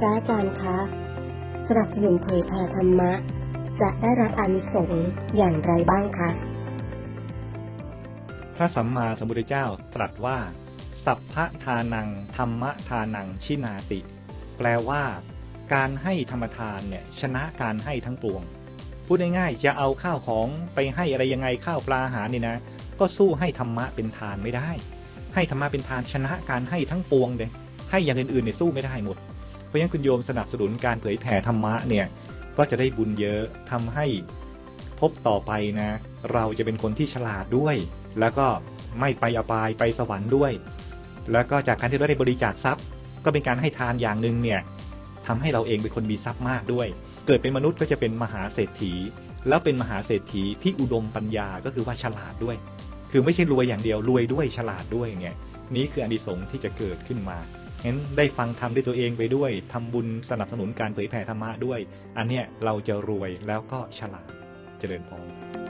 พระอาจารย์คะสนับสนุนเผยแผ่ธรรมะ จะได้รับอานิสงส์อย่างไรบ้างคะ พระสัมมาสัมพุทธเจ้าตรัสว่า สัพพะทานัง ธรรมะทานังชินาติ แปลว่า การให้ธรรมทานเนี่ยชนะการให้ทั้งปวง พูดง่ายๆจะเอาข้าวของไปให้อะไรยังไงข้าวปลาอาหารนี่นะ ก็สู้ให้ธรรมะเป็นทานไม่ได้ ให้ธรรมะเป็นทานชนะการให้ทั้งปวงเลยให้อย่างอื่นๆเนี่ยสู้ไม่ได้หมด เพราะฉะนั้นคุณโยมสนับสนุนการเผยแผ่ธรรมะเนี่ยก็จะได้บุญเยอะทำให้พบต่อไปนะ เราจะเป็นคนที่ฉลาดด้วย แล้วก็ไม่ไปอบายไปสวรรค์ด้วย แล้วก็จากการที่เราได้บริจาคทรัพย์ ก็เป็นการให้ทานอย่างหนึ่งเนี่ยทำให้เราเองเป็นคนมีทรัพย์มากด้วย เกิดเป็นมนุษย์ก็จะเป็นมหาเศรษฐี แล้วเป็นมหาเศรษฐีที่อุดมปัญญาก็คือว่าฉลาดด้วย คือไม่ใช่รวยอย่างเดียวรวยด้วยฉลาดด้วยไงนี่คืออนิสงส์ที่จะเกิดขึ้นมา งั้นได้ฟังทำด้วยตัวเองไปด้วยทำบุญสนับสนุนการเผยแผ่ธรรมะด้วย อันเนี้ยเราจะรวยแล้วก็ฉลาดเจริญพร